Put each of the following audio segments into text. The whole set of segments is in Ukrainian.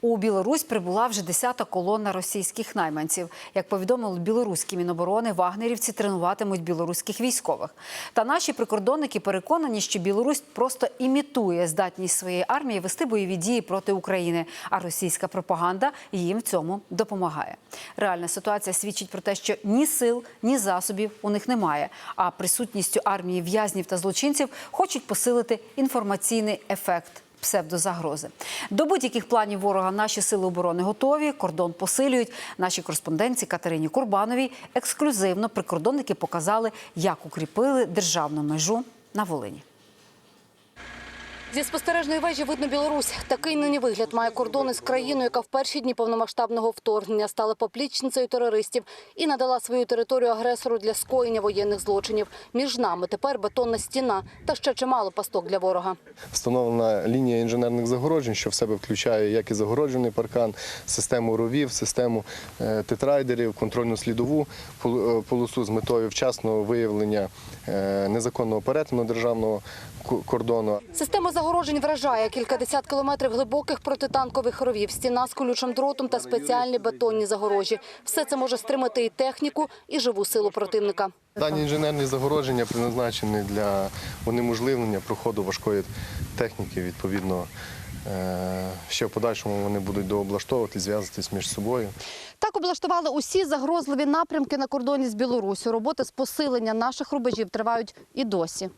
У Білорусь прибула вже 10-та колона російських найманців. Як повідомили білоруські міноборони, вагнерівці тренуватимуть білоруських військових. Та наші прикордонники переконані, що Білорусь просто імітує здатність своєї армії вести бойові дії проти України, а російська пропаганда їм в цьому допомагає. Реальна ситуація свідчить про те, що ні сил, ні засобів у них немає. А присутністю армії в'язнів та злочинців хочуть посилити інформаційний ефект псевдозагрози. До будь-яких планів ворога наші сили оборони готові. Кордон посилюють. Наші кореспонденці Катерині Курбановій ексклюзивно прикордонники показали, як укріпили державну межу на Волині. Зі спостережної вежі видно Білорусь. Такий нині вигляд має кордони з країною, яка в перші дні повномасштабного вторгнення стала поплічницею терористів і надала свою територію агресору для скоєння воєнних злочинів. Між нами тепер бетонна стіна та ще чимало пасток для ворога. Встановлена лінія інженерних загороджень, що в себе включає як і загороджений паркан, систему ровів, систему е, тетрайдерів, контрольну слідову е, полосу з метою вчасного виявлення е, незаконного перетину державного кордону. Система загорожень вражає кількадесят кілометрів глибоких протитанкових ровів, стіна з колючим дротом та спеціальні бетонні загорожі. Все це може стримати і техніку, і живу силу противника. Дані інженерні загородження призначені для унеможливлення проходу важкої техніки. Відповідно, е, ще в подальшому вони будуть дооблаштовувати, зв'язатись між собою. Так облаштували усі загрозливі напрямки на кордоні з Білоруссю. Роботи з посилення наших рубежів тривають і досі.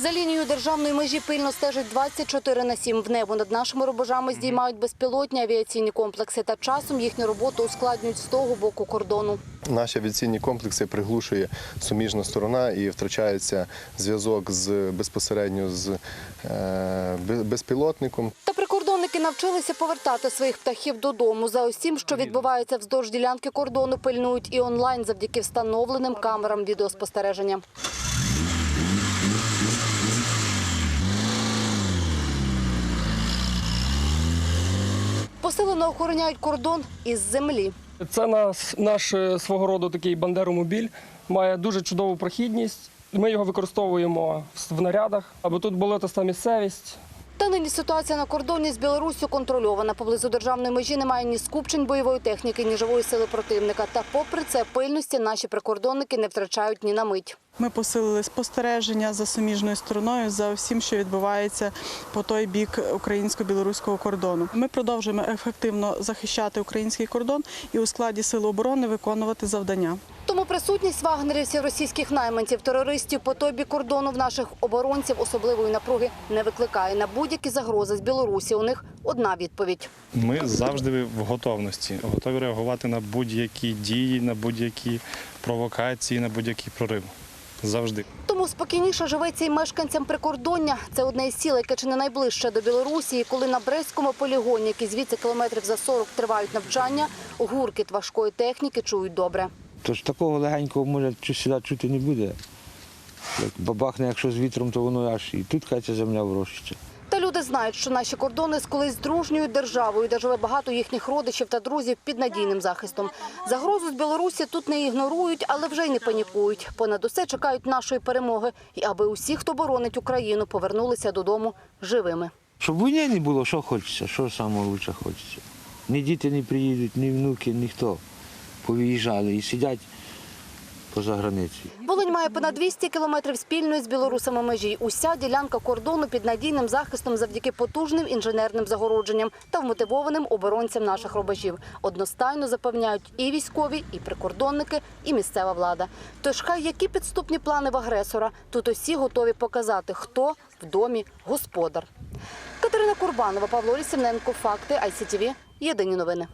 За лінією державної межі пильно стежить 24 на 7. В небо над нашими рубежами здіймають безпілотні авіаційні комплекси та часом їхню роботу ускладнюють з того боку кордону. Наші авіаційні комплекси приглушує суміжна сторона і втрачається зв'язок з безпосередньо з е, безпілотником. Та прикордонники навчилися повертати своїх птахів додому. За усім, що відбувається вздовж ділянки кордону, пильнують і онлайн завдяки встановленим камерам відеоспостереження. Посилено охороняють кордон із землі. Це наш, наш е, свого роду такий бандеромобіль, має дуже чудову прохідність. Ми його використовуємо в- нарядах, аби тут була та місцевість. Та нині ситуація на кордоні з Білоруссю контрольована. Поблизу державної межі немає ні скупчень бойової техніки, ні живої сили противника. Та попри це пильності наші прикордонники не втрачають ні на мить. Ми посилили спостереження за суміжною стороною за всім, що відбувається по той бік українсько-білоруського кордону. Ми продовжуємо ефективно захищати український кордон і у складі сил оборони виконувати завдання. Тому присутність вагнерівців, російських найманців, терористів по той бік кордону в наших оборонців особливої напруги не викликає. На будь-які загрози з Білорусі у них одна відповідь. Ми завжди в готовності, готові реагувати на будь-які дії, на будь-які провокації, на будь-який прорив. Завжди. Тому спокійніше живеться і мешканцям прикордоння. Це одне із сіл, яке чи не найближче до Білорусі. І коли на Брестському полігоні, які звідси кілометрів за 40 тривають навчання, гуркіт важкої техніки чують добре. Тож такого легенького може чу- сюди чути не буде. Як бабахне, якщо з вітром, то воно аж і тут хай ця земля врощиться. Та люди знають, що наші кордони з колись дружньою державою, де живе багато їхніх родичів та друзів під надійним захистом. Загрозу з Білорусі тут не ігнорують, але вже й не панікують. Понад усе чекають нашої перемоги, і аби усі, хто боронить Україну, повернулися додому живими. Щоб війни не було, що хочеться, що лучше хочеться. Ні діти не приїдуть, ні внуки, ніхто. Повиїжджали і сидять поза границею. Волинь має понад 200 кілометрів спільної з білорусами межі. Уся ділянка кордону під надійним захистом завдяки потужним інженерним загородженням та вмотивованим оборонцям наших рубежів. Одностайно запевняють і військові, і прикордонники, і місцева влада. Тож хай які підступні плани в агресора, тут усі готові показати, хто в домі господар. Катерина Курбанова, Павло Лісівненко, Факти, ICTV. Єдині новини.